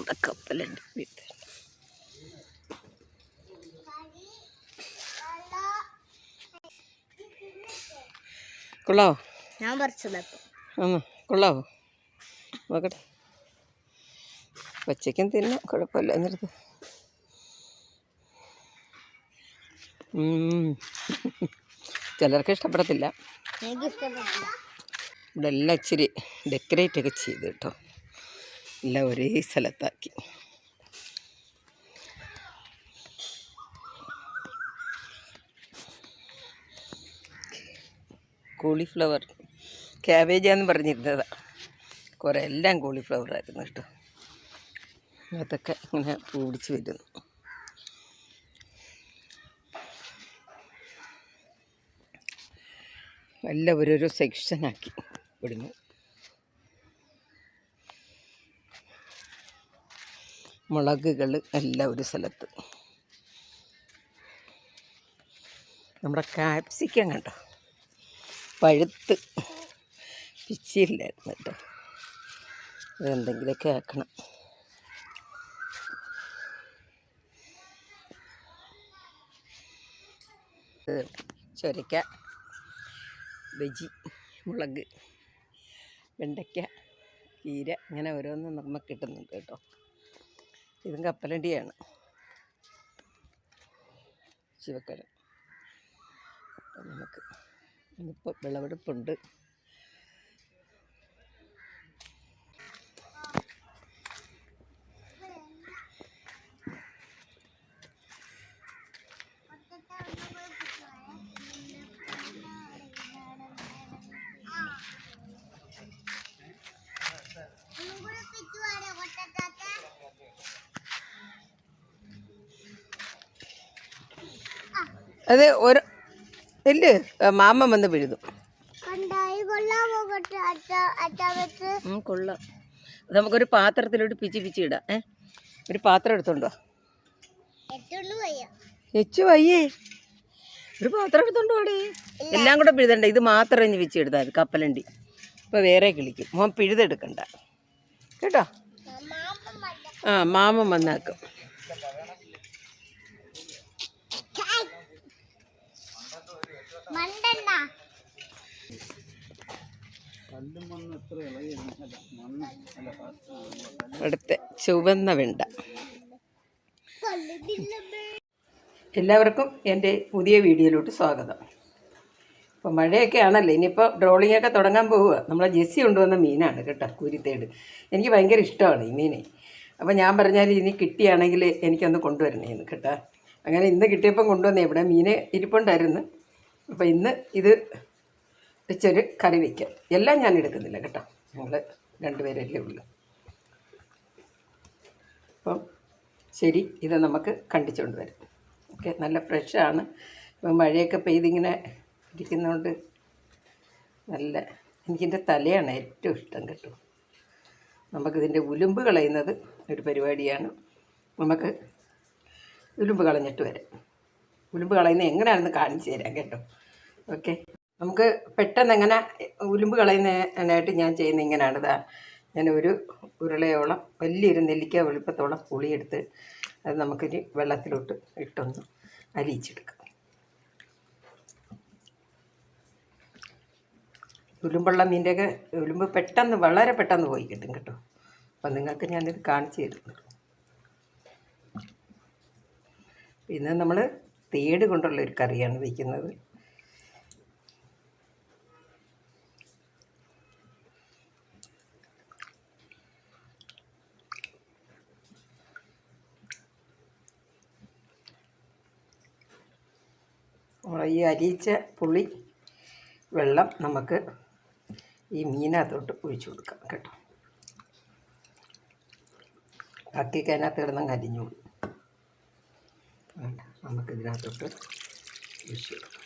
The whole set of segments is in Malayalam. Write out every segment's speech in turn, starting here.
നമ്മുടെ കപ്പലുണ്ട് വീട്ടിൽ. കൊള്ളാവോ? ഞാൻ പറിച്ചതപ്പോ ആന്നോ കൊള്ളാവോ? നോക്കട്ടെ. ഉച്ചയ്ക്കും തിന്നാം കുഴപ്പമില്ല എന്നിട്ട് ചിലർക്ക് ഇഷ്ടപ്പെടത്തില്ല. ഇവിടെ എല്ലാം ഇച്ചിരി ഡെക്കറേറ്റ് ഒക്കെ ചെയ്ത് കേട്ടോ. എല്ലാം ഒരേ സ്ഥലത്താക്കി. കോളിഫ്ലവർ ക്യാബേജാന്ന് പറഞ്ഞിരുന്നതാണ് കുറേ എല്ലാം കോളിഫ്ലവർ ആയിരുന്നു കേട്ടോ. അതൊക്കെ ഇങ്ങനെ പൂടിച്ച് വരുന്നു. എല്ലാം ഓരോരോ സെക്ഷനാക്കി ഇവിടുന്ന്. മുളകുകൾ എല്ലാം ഒരു സ്ഥലത്ത്. നമ്മുടെ കാപ്സിക്കം കണ്ടോ? പഴുത്ത് പിച്ചിയില്ലായിരുന്നു കേട്ടോ. അതെന്തെങ്കിലുമൊക്കെ ആക്കണം. ചൊരയ്ക്ക ബജി മുളക് വെണ്ടയ്ക്ക കീര ഇങ്ങനെ ഓരോന്നും നമുക്ക് കിട്ടുന്നുണ്ട് കേട്ടോ. ഇതും കപ്പലണ്ടിയാണ്. ശിവക്കര നമുക്ക് ഇന്നിപ്പോൾ വിളവെടുപ്പുണ്ട്. അത് ഒരു ഇല്ല മാമ വന്ന് വെച്ച്. ഉം, കൊള്ളാം. അത് നമുക്കൊരു പാത്രത്തിലോട്ട് പിച്ചി പിച്ചി ഇടാം. ഏ? ഒരു പാത്രം എടുത്തോണ്ടോ എച്ചു വയ്യേ? ഒരു പാത്രം എടുത്തോണ്ട് അവിടെ എല്ലാം കൂടെ പിഴുതണ്ട. ഇത് മാത്രം ഇനി പിച്ചി എടുത്താൽ കപ്പലണ്ടി. ഇപ്പോൾ വേറെ കിളിക്കും. മോൻ പിഴുതെടുക്കണ്ട. കേട്ടോ? ആ മാമം വന്നാക്കും. അടുത്ത ചുവന്ന വെണ്ട. എല്ലാവർക്കും എന്റെ പുതിയ വീഡിയോയിലോട്ട് സ്വാഗതം. ഇപ്പോൾ മഴയൊക്കെ ആണല്ലോ ഇനിയിപ്പോൾ ഡ്രോളിംഗ് ഒക്കെ തുടങ്ങാൻ പോവുക. നമ്മളെ ജെസ്സി കൊണ്ടുവന്ന മീനാണ് കേട്ടോ കുരുത്തേട്. എനിക്ക് ഭയങ്കര ഇഷ്ടമാണ് ഈ മീനെ. അപ്പോൾ ഞാൻ പറഞ്ഞാൽ ഇനി കിട്ടിയാണെങ്കിൽ എനിക്കൊന്ന് കൊണ്ടുവരണേന്ന് കേട്ടോ. അങ്ങനെ ഇന്ന് കിട്ടിയപ്പം കൊണ്ടുവന്നേ ഇവിടെ മീനെ ഇരിപ്പുണ്ടായിരുന്നു. അപ്പോൾ ഇന്ന് ഇത് വെച്ചൊരു കറി വയ്ക്കാം എല്ലാം ഞാൻ എടുക്കുന്നില്ല കേട്ടോ. ഞങ്ങൾ രണ്ടുപേരല്ലേ ഉള്ളൂ. അപ്പം ശരി ഇത് നമുക്ക് കണ്ടിച്ചുകൊണ്ട് വരും. ഓക്കെ നല്ല ഫ്രഷാണ് ഇപ്പം മഴയൊക്കെ പെയ്തിങ്ങനെ ഇരിക്കുന്നതുകൊണ്ട് നല്ല എനിക്കിന്റെ തലയാണ് ഏറ്റവും ഇഷ്ടം കേട്ടോ. നമുക്കിതിന്റെ ഉലുമ്പ് കളയുന്നത് ഒരു പരിപാടിയാണ്. നമുക്ക് ഉലുമ്പ് കളഞ്ഞിട്ട് വരാം. ഉലുമ്പ് കളയുന്നത് എങ്ങനെയാണെന്ന് കാണിച്ചു തരാം കേട്ടോ. ഓക്കെ. നമുക്ക് പെട്ടെന്ന് എങ്ങനെ ഉലുമ്പ് കളയുന്നതിനായിട്ട് ഞാൻ ചെയ്യുന്ന ഇങ്ങനെയാണ്. ഇതാ ഞാൻ ഒരു ഉരുളയോളം വലിയൊരു നെല്ലിക്ക വെളുപ്പത്തോളം പുളിയെടുത്ത് അത് നമുക്കിനി വെള്ളത്തിലോട്ട് ഇട്ടൊന്ന് അലിയിച്ചെടുക്കാം ഉലുമ്പുള്ള മീന്റെയൊക്കെ ഉലുമ്പ് പെട്ടെന്ന് വളരെ പെട്ടെന്ന് പോയി കിട്ടും കേട്ടോ. അപ്പം നിങ്ങൾക്ക് ഞാനിത് കാണിച്ചു തരുന്നു. ഇന്ന് നമ്മൾ തേട് കൊണ്ടുള്ള ഒരു കറിയാണ് വയ്ക്കുന്നത് നമ്മൾ ഈ അരിയിച്ച പുളി വെള്ളം നമുക്ക് ഈ മീനകത്തോട്ട് ഒഴിച്ചു കൊടുക്കാം കേട്ടോ. ബാക്കിയൊക്കെ അതിനകത്ത് കിടന്നങ്ങ് അരിഞ്ഞോളൂ നമുക്ക് നമുക്കിതിനകത്തോട്ട് ഒഴിച്ചു കൊടുക്കാം.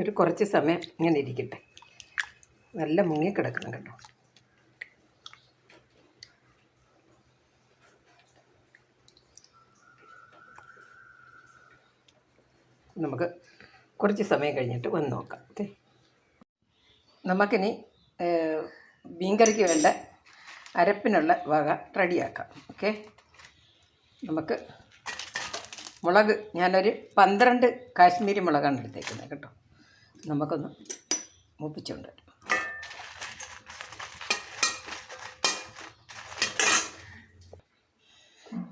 ഒരു കുറച്ച് സമയം ഇങ്ങനെ ഇരിക്കട്ടെ. നല്ല മുങ്ങി കിടക്കണം കേട്ടോ. നമുക്ക് കുറച്ച് സമയം കഴിഞ്ഞിട്ട് വന്ന് നോക്കാം ഓക്കെ? നമുക്കിനി മീൻകറിക്ക് വേണ്ട അരപ്പിനുള്ള വക റെഡിയാക്കാം ഓക്കെ? നമുക്ക് മുളക് ഞാനൊരു പന്ത്രണ്ട് കാശ്മീരി മുളകാണ് എടുത്തേക്കുന്നത് കേട്ടോ. നമുക്കൊന്ന് മൂപ്പിച്ചുകൊണ്ട്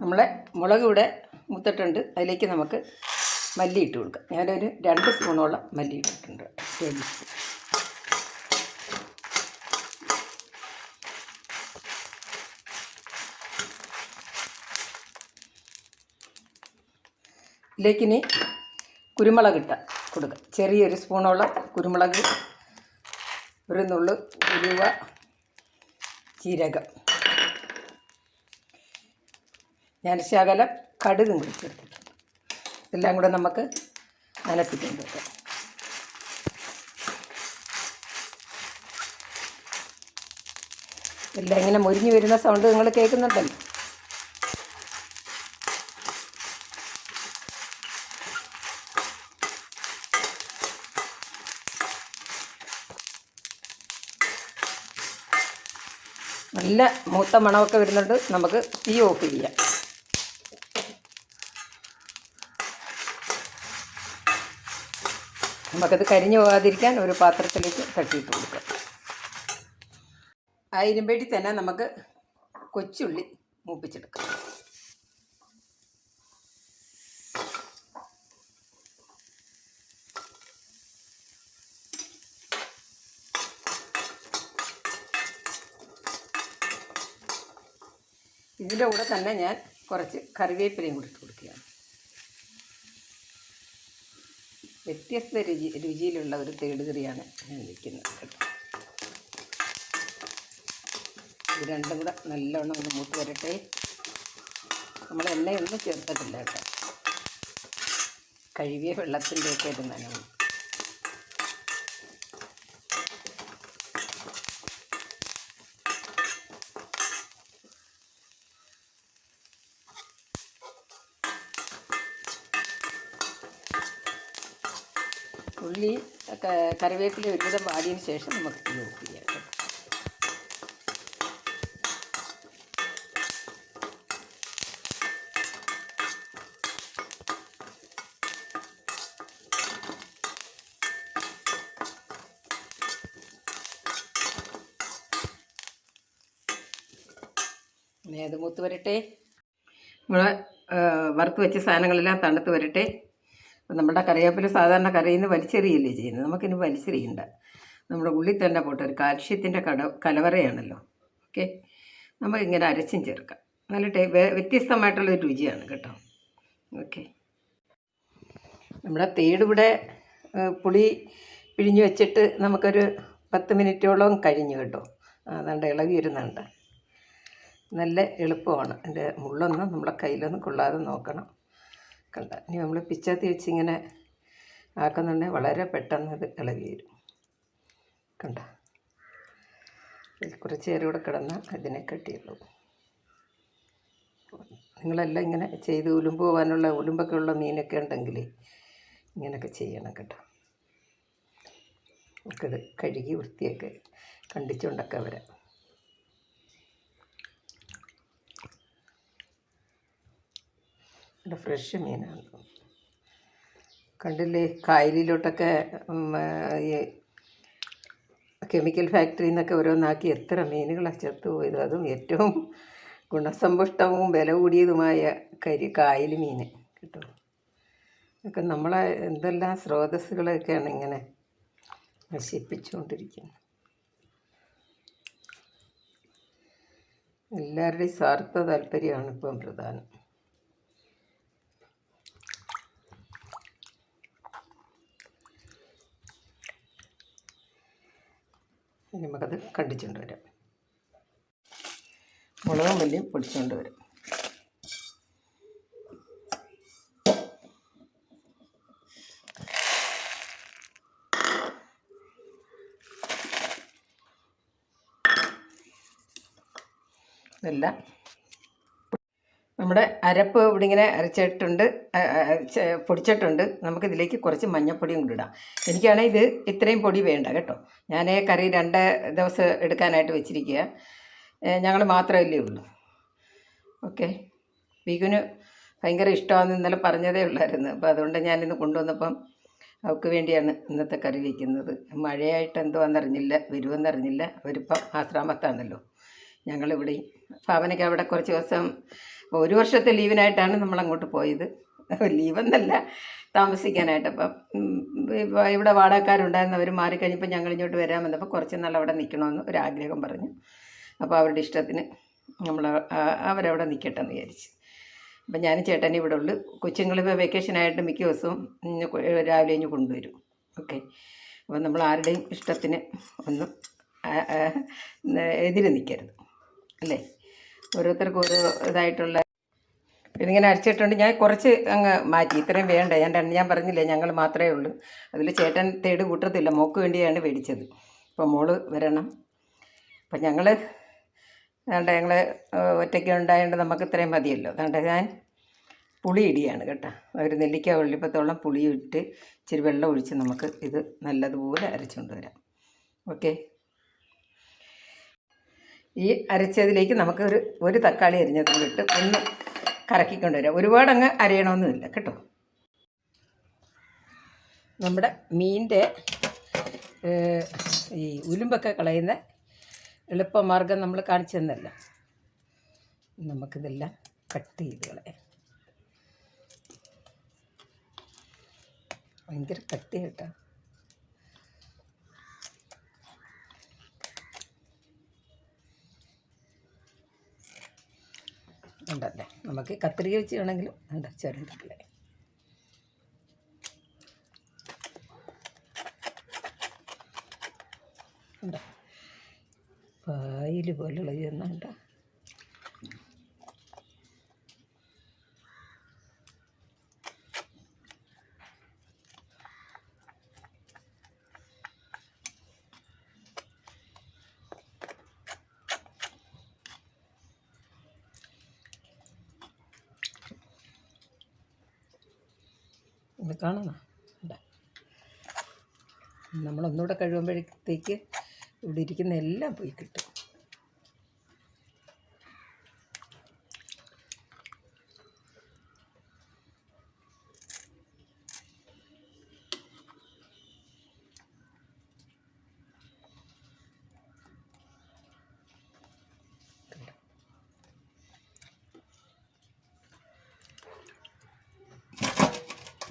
നമ്മളെ മുളക് ഇവിടെ മുത്തിട്ടുണ്ട്. അതിലേക്ക് നമുക്ക് മല്ലി ഇട്ട് കൊടുക്കുക ഞാനൊരു രണ്ട് സ്പൂണോളം മല്ലി ഇട്ടിട്ടുണ്ട് ടേബിൾ സ്പൂൺ ഇതിലേക്കിനി കുരുമുളക് ഇട്ട കൊടുക്കുക ചെറിയൊരു സ്പൂണോളം കുരുമുളക് ഒരു നുള്ളു ഉലുവ ജീരകം. ഞാൻ ശകലം കടുകും കുടിച്ചെടുത്തിട്ട് ഇതെല്ലാം കൂടെ നമുക്ക് വെക്കാം എല്ലാം ഇങ്ങനെ മുരിഞ്ഞ് വരുന്ന സൗണ്ട് നിങ്ങൾ കേൾക്കുന്നുണ്ടല്ലോ. നല്ല മൂത്ത മണമൊക്കെ വരുന്നുണ്ട്. നമുക്ക് തീ ഓഫ് ചെയ്യാം. നമുക്കത് കരിഞ്ഞു പോകാതിരിക്കാൻ ഒരു പാത്രത്തിലേക്ക് തട്ടിയിട്ട് കൊടുക്കാം. ആ ഇരുമ്പേട്ടി തന്നെ നമുക്ക് കൊച്ചുള്ളി മൂപ്പിച്ചെടുക്കാം. ഇതിന്റെ കൂടെ തന്നെ ഞാൻ കുറച്ച് കറിവേപ്പിലയും കൂടി കൊടുക്കുകയാണ്. വ്യത്യസ്ത രുചി രുചിയിലുള്ള ഒരു തേടുകറിയാണ് ഞാൻ വയ്ക്കുന്നത് കേട്ടോ. ഇത് രണ്ടും കൂടെ നല്ലോണം ഒന്ന് മൂത്ത് വരട്ടെ. നമ്മൾ എണ്ണയൊന്നും ചേർത്തിട്ടില്ല കേട്ടോ. കഴുകിയ വെള്ളത്തിന്റെയൊക്കെ ഒരു നനവ് ഉള്ളി ക- കറിവേപ്പില ഒരുവിധം വാടിയതിന് ശേഷം നമുക്ക് തീ ഓഫ് ചെയ്യാം. അത് മൂത്ത് വരട്ടെ. നമ്മൾ വറുത്ത് വെച്ച സാധനങ്ങളെല്ലാം തണുത്ത് വരട്ടെ. അപ്പം നമ്മുടെ കറിവേപ്പില സാധാരണ കറിയിൽ നിന്ന് വലിച്ചെറിയല്ലേ ചെയ്യുന്നത്? നമുക്കിനി വലിച്ചെറിയണ്ട. നമ്മുടെ ഉള്ളിൽ തന്നെ പോട്ട് ഒരു കാൽഷ്യത്തിന്റെ കട കലവറയാണല്ലോ. ഓക്കെ? നമുക്കിങ്ങനെ അരച്ചും ചേർക്കാം. നല്ല ടേ വ്യത്യസ്തമായിട്ടുള്ള രുചിയാണ് കേട്ടോ. ഓക്കെ? നമ്മുടെ തേടിവിടെ പുളി പിഴിഞ്ഞ് വെച്ചിട്ട് നമുക്കൊരു പത്ത് മിനിറ്റോളം കഴിഞ്ഞു കേട്ടോ. അതുകൊണ്ട് ഇളകി വരുന്നുണ്ട് നല്ല എളുപ്പമാണ്. എന്റെ മുള്ളൊന്നും നമ്മളെ കയ്യിലൊന്നും കൊള്ളാതെ നോക്കണം. കണ്ട. ഇനി നമ്മൾ പിച്ചാത്തി വെച്ച് ഇങ്ങനെ ആക്കുന്നുണ്ടെങ്കിൽ വളരെ പെട്ടെന്ന് ഇത് ഇളകി വരും. കണ്ട. കുറച്ച് നേരം കൂടെ കിടന്നാൽ അതിനെ കെട്ടിയുള്ളൂ നിങ്ങളെല്ലാം ഇങ്ങനെ ചെയ്ത് ഉലുമ്പ് പോകാനുള്ള ഉലുമ്പൊക്കെ ഉള്ള മീനൊക്കെ ഉണ്ടെങ്കിൽ ഇങ്ങനെയൊക്കെ ചെയ്യണം കേട്ടോ. നമുക്കത് കഴുകി വൃത്തിയൊക്കെ കണ്ടിച്ചുകൊണ്ടൊക്കെ വരാം. നല്ല ഫ്രഷ് മീനാണ്. കണ്ടില്ലേ കായലിലോട്ടൊക്കെ കെമിക്കൽ ഫാക്ടറിയിൽ നിന്നൊക്കെ ഓരോന്നാക്കി എത്ര മീനുകളാണ് ചത്തുപോയത് അതും ഏറ്റവും ഗുണസമ്പുഷ്ടവും വില കൂടിയതുമായ കരി കായൽ മീൻ കേട്ടോ. ഒക്കെ നമ്മളെ എന്തെല്ലാം സ്രോതസ്സുകളൊക്കെയാണ് ഇങ്ങനെ നശിപ്പിച്ചുകൊണ്ടിരിക്കുന്നത്. എല്ലാവരുടെയും സ്വാർത്ഥ താല്പര്യമാണ് ഇപ്പം പ്രധാനം. നമുക്കത് കണ്ടിച്ചുകൊണ്ട് വരാം. മുളകും മല്ലിയും പൊടിച്ചുകൊണ്ട് വരാം. ഇതെല്ലാം നമ്മുടെ അരപ്പ് ഇവിടെ ഇങ്ങനെ അരച്ചിട്ടുണ്ട് പൊടിച്ചിട്ടുണ്ട്. നമുക്കിതിലേക്ക് കുറച്ച് മഞ്ഞൾപ്പൊടിയും കൂടി ഇടാം. എനിക്കാണെങ്കിൽ ഇത് ഇത്രയും പൊടി വേണ്ട കേട്ടോ. ഞാൻ കറി രണ്ട് ദിവസം എടുക്കാനായിട്ട് വെച്ചിരിക്കുക ഞങ്ങൾ മാത്രമല്ലേ ഉള്ളൂ. ഓക്കെ. വീഗുന് ഭയങ്കര ഇഷ്ടമാണെന്ന് ഇന്നലെ പറഞ്ഞതേ ഉള്ളായിരുന്നു. അപ്പോൾ അതുകൊണ്ട് ഞാനിന്ന് കൊണ്ടുവന്നപ്പം അവൾക്ക് വേണ്ടിയാണ് ഇന്നത്തെ കറി വയ്ക്കുന്നത് മഴയായിട്ട് എന്തുവാണെന്നറിഞ്ഞില്ല വരുമെന്നറിഞ്ഞില്ല അവരിപ്പം ആശ്രാമത്താണല്ലോ. ഞങ്ങളിവിടെയും ഭാവനയ്ക്ക് അവിടെ കുറച്ച് ദിവസം ഒരു വർഷത്തെ ലീവിനായിട്ടാണ് നമ്മൾ അങ്ങോട്ട് പോയത്. ലീവെന്നല്ല താമസിക്കാനായിട്ട്. അപ്പം ഇവിടെ വാടകക്കാരുണ്ടായിരുന്നു അവർ മാറിക്കഴിഞ്ഞപ്പോൾ ഞങ്ങൾ ഇങ്ങോട്ട് വരാമെന്നപ്പോൾ കുറച്ച് നാൾ അവിടെ നിൽക്കണമെന്ന് ഒരാഗ്രഹം പറഞ്ഞു. അപ്പോൾ അവരുടെ ഇഷ്ടത്തിന് നമ്മൾ അവരവിടെ നിൽക്കട്ടെ എന്ന് വിചാരിച്ചു. അപ്പം ഞാൻ ചേട്ടനെ ഇവിടെ ഉള്ളു. കൊച്ചുങ്ങളിപ്പോൾ വെക്കേഷനായിട്ട് മിക്ക ദിവസവും രാവിലെ ഇനി കൊണ്ടുവരും. ഓക്കെ. അപ്പോൾ നമ്മൾ ആരുടെയും ഇഷ്ടത്തിന് ഒന്നും എതിര് നിൽക്കരുത് അല്ലേ? ഓരോരുത്തർക്കും ഓരോ ഇതായിട്ടുള്ള ഇതിങ്ങനെ അരച്ചിട്ടുണ്ട്. ഞാൻ കുറച്ച് അങ്ങ് മാറ്റി. ഇത്രയും വേണ്ട. ഞാൻ രണ്ട് ഞാൻ പറഞ്ഞില്ലേ ഞങ്ങൾ മാത്രമേ ഉള്ളൂ. അതിൽ ചേട്ടൻ തേട് കൂട്ടത്തില്ല. മോക്ക് വേണ്ടിയാണ് മേടിച്ചത് അപ്പോൾ മോൾ വരണം. അപ്പം ഞങ്ങൾ അതുകൊണ്ട് ഞങ്ങൾ ഒറ്റയ്ക്ക് ഉണ്ടായതുകൊണ്ട് നമുക്ക് ഇത്രയും മതിയല്ലോ. അതുകൊണ്ട് ഞാൻ പുളി ഇടിയാണ് കേട്ടോ. ഒരു നെല്ലിക്ക വെള്ളിപ്പത്തോളം പുളി ഇട്ട് ഇച്ചിരി വെള്ളം ഒഴിച്ച് നമുക്ക് ഇത് നല്ലതുപോലെ അരച്ചുകൊണ്ട് വരാം. ഓക്കെ? ഈ അരച്ചതിലേക്ക് നമുക്ക് ഒരു ഒരു തക്കാളി അരിഞ്ഞതും ഇട്ട് ഒന്ന് കറക്കിക്കൊണ്ട് വരാം ഒരുപാട് അങ്ങ് അരയണമെന്നുമില്ല. കേട്ടോ? നമ്മുടെ മീന്റെ ഈ ഉലുമ്പൊക്കെ കളയുന്ന എളുപ്പമാർഗം നമ്മൾ കാണിച്ചു തന്നല്ല. നമുക്കിതെല്ലാം കട്ട് ചെയ്ത് കളയാം. ഭയങ്കര കട്ടി ഉണ്ടല്ലേ? നമുക്ക് കത്രിക വെച്ച് വേണമെങ്കിലും ഉണ്ട് ചെറുതല്ലേ ഉണ്ടോ? പായൽ പോലുള്ള ചെയ്യുന്നുണ്ടോ ഇതാ. നമ്മളൊന്നുകൂടെ കഴിയുമ്പോഴത്തേക്ക് ഇവിടെ ഇരിക്കുന്ന എല്ലാം പോയി കിട്ടും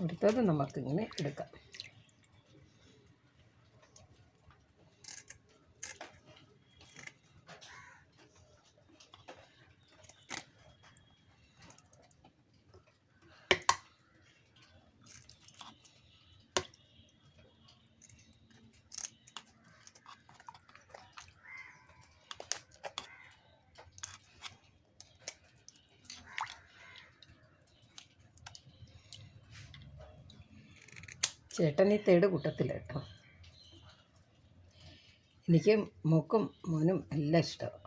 അടുത്തത് നമുക്കിങ്ങനെ എടുക്കാം ചേട്ടൻ തേട് കൂട്ടത്തില്ല കേട്ടോ. എനിക്ക് മൂക്കും മോനും എല്ലാം ഇഷ്ടമാണ്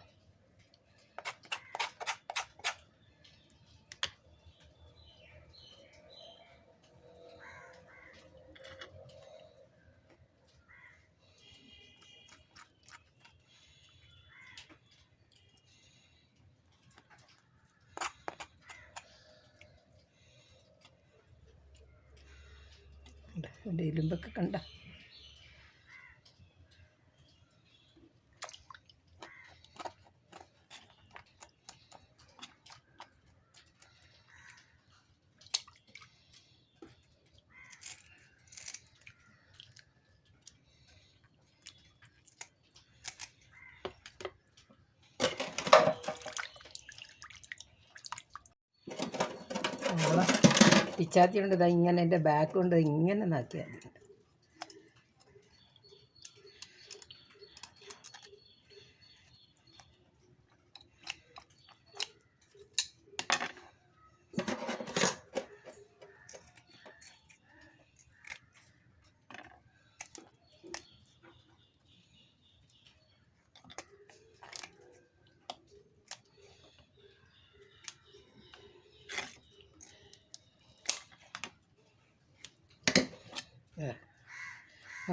എന്റെ ഇരുമ്പൊക്കെ കണ്ട നമ്മളെ പിച്ചാത്തി കൊണ്ട് ഇതാ ഇങ്ങനെ എന്റെ ബാക്ക് കൊണ്ട് ഇങ്ങനെ നാക്കിയാൽ മതി.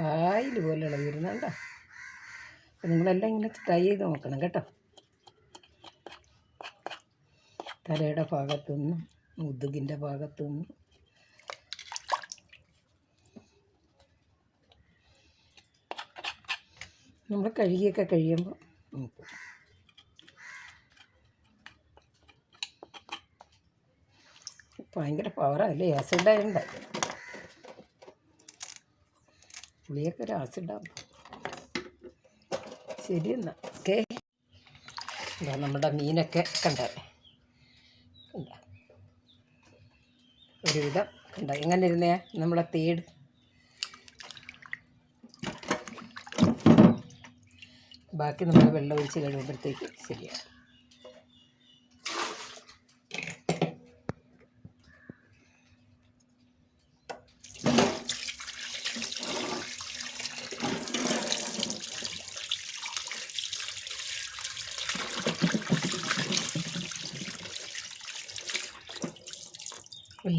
ആയിൽ പോലെയുള്ള വരുന്നുണ്ടോ അപ്പം നിങ്ങളെല്ലാം ഇങ്ങനെ ട്രൈ ചെയ്ത് നോക്കണം കേട്ടോ. തലയുടെ ഭാഗത്തുനിന്നും മുതുകിന്റെ ഭാഗത്തുനിന്നും. നമ്മൾ കഴുകിയൊക്കെ കഴിയുമ്പോൾ നോക്കും. ഭയങ്കര പവറല്ലേ ആസിഡായുണ്ട് പുളിയൊക്കെ ഒരു ആസിഡാണ് ശരി എന്നാ. ഓക്കെ. എന്താ നമ്മുടെ മീനൊക്കെ കണ്ടേ? കണ്ട? ഒരുവിധം കണ്ട? എങ്ങനെ ഇരുന്നേ? നമ്മളെ തേട്. ബാക്കി നമ്മൾ വെള്ളം ഒഴിച്ച് കഴിയുമ്പോഴത്തേക്ക് ശരിയാണ്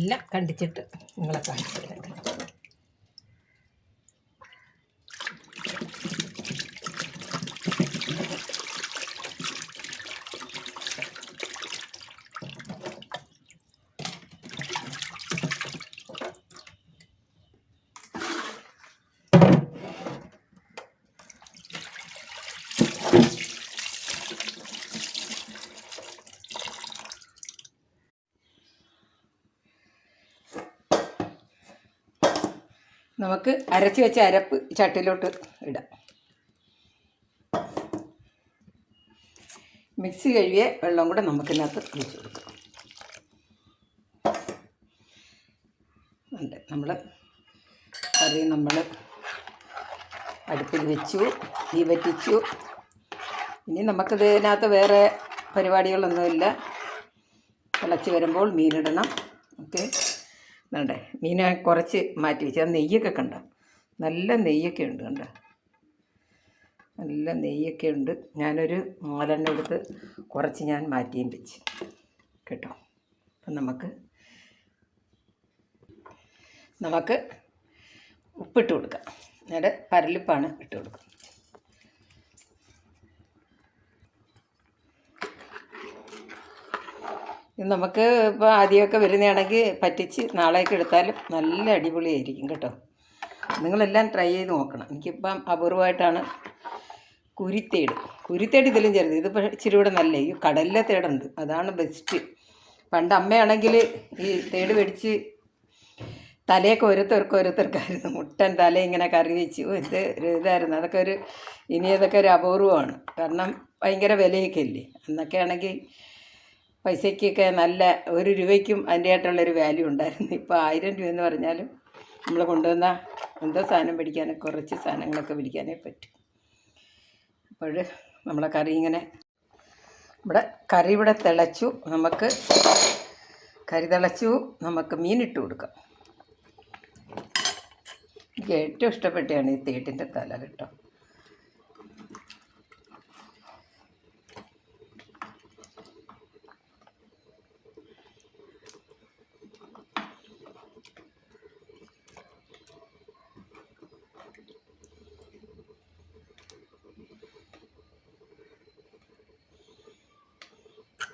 എല്ലാം കണ്ടിച്ചിട്ട് നിങ്ങളെ കാണിച്ചു തരാം നമുക്ക് അരച്ച് വെച്ച അരപ്പ് ചട്ടിലോട്ട് ഇടാം. മിക്സി കഴുകിയ വെള്ളം കൂടെ നമുക്കിതിനകത്ത് ഒഴിച്ച് കൊടുക്കാം. ഉണ്ട് നമ്മൾ കറി നമ്മൾ അടുപ്പിൽ വെച്ചു തീ പറ്റിച്ചു. ഇനി നമുക്കിത് ഇതിനകത്ത് വേറെ പരിപാടികളൊന്നുമില്ല. തിളച്ച് വരുമ്പോൾ മീനിടണം. ഓക്കെ. വേണ്ടേ മീനെ കുറച്ച് മാറ്റി വെച്ചാൽ നെയ്യൊക്കെ കണ്ട? നല്ല നെയ്യൊക്കെ ഉണ്ട് കണ്ട? നല്ല നെയ്യൊക്കെ ഉണ്ട്. ഞാനൊരു നാലെണ്ണം എടുത്ത് കുറച്ച് ഞാൻ മാറ്റിയും വെച്ച്. കേട്ടോ? അപ്പം നമുക്ക് നമുക്ക് ഉപ്പിട്ട് കൊടുക്കാം. എന്നിട്ട് പരലിപ്പാണ് ഇട്ട് കൊടുക്കുക നമുക്ക് ഇപ്പോൾ ആദ്യമൊക്കെ വരുന്നതാണെങ്കിൽ പറ്റിച്ച് നാളേക്ക് എടുത്താലും നല്ല അടിപൊളിയായിരിക്കും കേട്ടോ. നിങ്ങളെല്ലാം ട്രൈ ചെയ്ത് നോക്കണം. എനിക്കിപ്പം അപൂർവമായിട്ടാണ് കുരുത്തേട്. കുരുത്തേട് ഇതിലും ചെറുത്. ഇത് ഇച്ചിരി കൂടെ നല്ല? ഈ കടലിലെ തേടുണ്ട്. അതാണ് ബെസ്റ്റ് പണ്ട് അമ്മയാണെങ്കിൽ ഈ തേട് മേടിച്ച് തലയൊക്കെ ഓരോരുത്തർക്ക് ഓരോരുത്തർക്കായിരുന്നു. മുട്ടൻ തല ഇങ്ങനെ കറി വെച്ച്. ഇത് ഇതായിരുന്നു. അതൊക്കെ ഒരു ഇനി അതൊക്കെ ഒരു അപൂർവമാണ്. കാരണം ഭയങ്കര വിലയൊക്കെ ഇല്ലേ? അന്നൊക്കെ ആണെങ്കിൽ പൈസയ്ക്കൊക്കെ നല്ല ഒരു രൂപയ്ക്കും അതിന്റെതായിട്ടുള്ളൊരു വാല്യൂ ഉണ്ടായിരുന്നു. ഇപ്പോൾ ആയിരം രൂപ എന്ന് പറഞ്ഞാലും നമ്മൾ കൊണ്ടുവന്ന എന്തോ സാധനം പിടിക്കാനും കുറച്ച് സാധനങ്ങളൊക്കെ പിടിക്കാനേ പറ്റും. അപ്പോൾ നമ്മളെ കറി ഇങ്ങനെ ഇവിടെ കറി ഇവിടെ തിളച്ചു. നമുക്ക് കറി തിളച്ചു. നമുക്ക് മീനിട്ട് കൊടുക്കാം. എനിക്ക് ഏറ്റവും ഇഷ്ടപ്പെട്ടതാണ് ഈ തേട്ടിന്റെ തല കേട്ടോ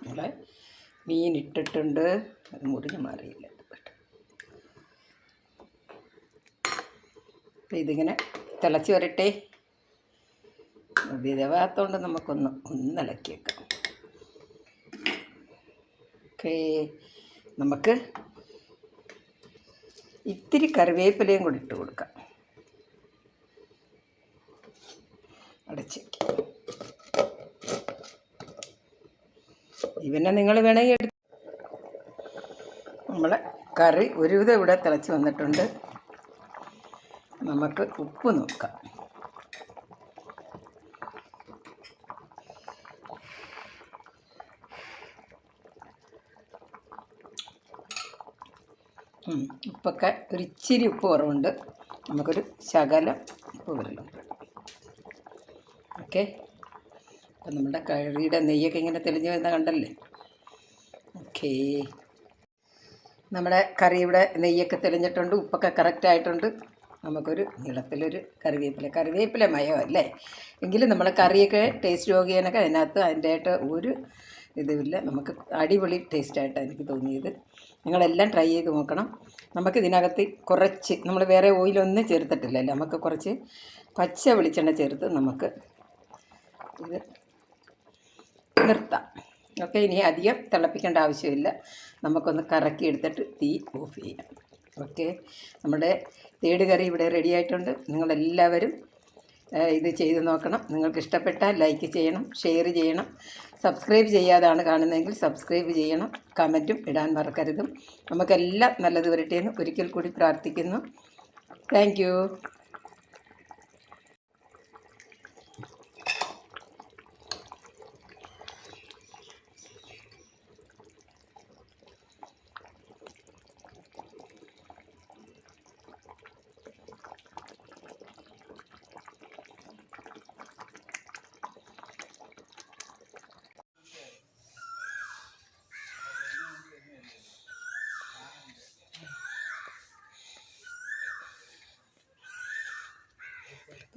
നമ്മളെ മീൻ ഇട്ടിട്ടുണ്ട്. അത് മുറിഞ്ഞ് മാറിയില്ല. ഇതിങ്ങനെ തിളച്ച് വരട്ടെ. വിധവാത്തോണ്ട് നമുക്കൊന്ന് ഒന്ന് വെക്കാം ഓക്കേ. നമുക്ക് ഇത്തിരി കറിവേപ്പിലയും കൂടി ഇട്ട് കൊടുക്കാം. അടച്ച് വയ്ക്കാം ഇവനെ നിങ്ങൾ വേണമെങ്കിൽ നമ്മളെ കറി ഒരുവിധം ഇവിടെ തിളച്ച് വന്നിട്ടുണ്ട്. നമുക്ക് ഉപ്പ് നോക്കാം. ഉപ്പൊക്കെ ഒരു ഇച്ചിരി ഉപ്പ് കുറവുണ്ട്. നമുക്കൊരു ശകലം ഉപ്പ് വരണം ഓക്കെ. അപ്പം നമ്മുടെ കറിയുടെ നെയ്യൊക്കെ ഇങ്ങനെ തെളിഞ്ഞു വരുന്ന കണ്ടല്ലേ? ഓക്കേ. നമ്മുടെ കറി ഇവിടെ നെയ്യൊക്കെ തെളിഞ്ഞിട്ടുണ്ട് ഉപ്പൊക്കെ കറക്റ്റായിട്ടുണ്ട് നമുക്കൊരു നീളത്തിലൊരു കറിവേപ്പില കറിവേപ്പില മയോ അല്ലേ? എങ്കിലും നമ്മൾ കറിയൊക്കെ ടേസ്റ്റ് രോഗിയാനൊക്കെ അതിനകത്ത് അതിന്റെ ആയിട്ട് ഒരു ഇതുമില്ല. നമുക്ക് അടിപൊളി ടേസ്റ്റായിട്ടാണ് എനിക്ക് തോന്നിയത്. നിങ്ങളെല്ലാം ട്രൈ ചെയ്ത് നോക്കണം. നമുക്ക് ഇതിനകത്ത് കുറച്ച് നമ്മൾ വേറെ ഓയിലൊന്നും ചേർത്തിട്ടില്ലല്ലോ നമുക്ക് കുറച്ച് പച്ച വെളിച്ചെണ്ണ ചേർത്ത് നമുക്ക് ഇത് നിർത്താം. ഓക്കെ ഇനി അധികം തിളപ്പിക്കേണ്ട ആവശ്യമില്ല. നമുക്കൊന്ന് കറക്കി എടുത്തിട്ട് തീ ഓഫ് ചെയ്യാം. ഓക്കെ? നമ്മുടെ തേട് കറി ഇവിടെ റെഡി ആയിട്ടുണ്ട്. നിങ്ങളെല്ലാവരും ഇത് ചെയ്ത് നോക്കണം. നിങ്ങൾക്ക് ഇഷ്ടപ്പെട്ടാൽ ലൈക്ക് ചെയ്യണം ഷെയർ ചെയ്യണം. സബ്സ്ക്രൈബ് ചെയ്യാതാണ് കാണുന്നതെങ്കിൽ സബ്സ്ക്രൈബ് ചെയ്യണം. കമന്റും ഇടാൻ മറക്കരുതും. നമുക്കെല്ലാം നല്ലത് വരട്ടെ എന്ന് ഒരിക്കൽ കൂടി പ്രാർത്ഥിക്കുന്നു. താങ്ക്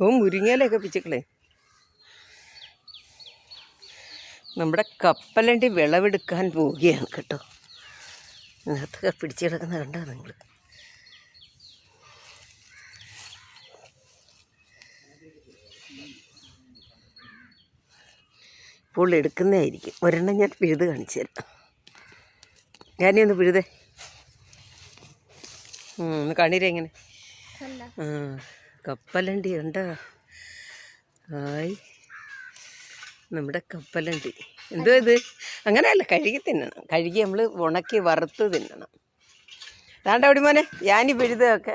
ഓ മുരിങ്ങയിലൊക്കെ പിച്ചിക്കളേ. നമ്മുടെ കപ്പലണ്ടി വിളവെടുക്കാൻ പോവുകയാണ് കേട്ടോ. ഇതിനകത്തൊക്കെ പിടിച്ചു കിടക്കുന്ന കണ്ടോ നിങ്ങൾ ഇപ്പോൾ എടുക്കുന്നതായിരിക്കും ഒരെണ്ണം ഞാൻ പിഴുത് കാണിച്ചു തരാം. ഞാനീ ഒന്ന് പിഴുതേ. ഒന്ന് കണ്ണീരെങ്ങനെ ആ. കപ്പലണ്ടി ഉണ്ടോ ഹായ് നമ്മുടെ കപ്പലണ്ടി. എന്തോ ഇത്? അങ്ങനെയല്ല കഴുകി തിന്നണം. കഴുകി നമ്മൾ ഉണക്കി വറുത്ത് തിന്നണം. താണ്ട അവിടെ മോനെ? ഞാനി പെഴുതൊക്കെ.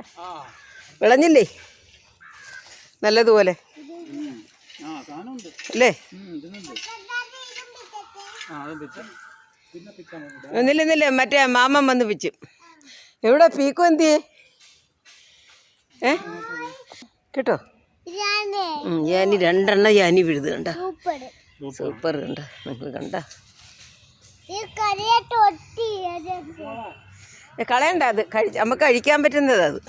വിളഞ്ഞില്ലേ? നല്ലതുപോലെ. അല്ലേ? ഒന്നില്ല ഒന്നില്ല മറ്റേ മാമൻ വന്ന് പിച്ചും. എവിടെ പീക്കു എന്തിയേ? ഏ? കേട്ടോ? ഞാനി. രണ്ടെണ്ണ ഞാനി വിഴുത് കണ്ട സൂപ്പർ കണ്ട. നിങ്ങൾ കണ്ട. കളയണ്ട അത്. കഴി നമുക്ക് കഴിക്കാൻ പറ്റുന്നത് അത്.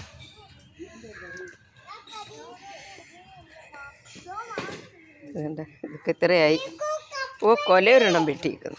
കണ്ട ഇതൊക്കെ ഇത്രയായി. ഓ കൊലയൊരെണ്ണം വെട്ടിയിരിക്കുന്നു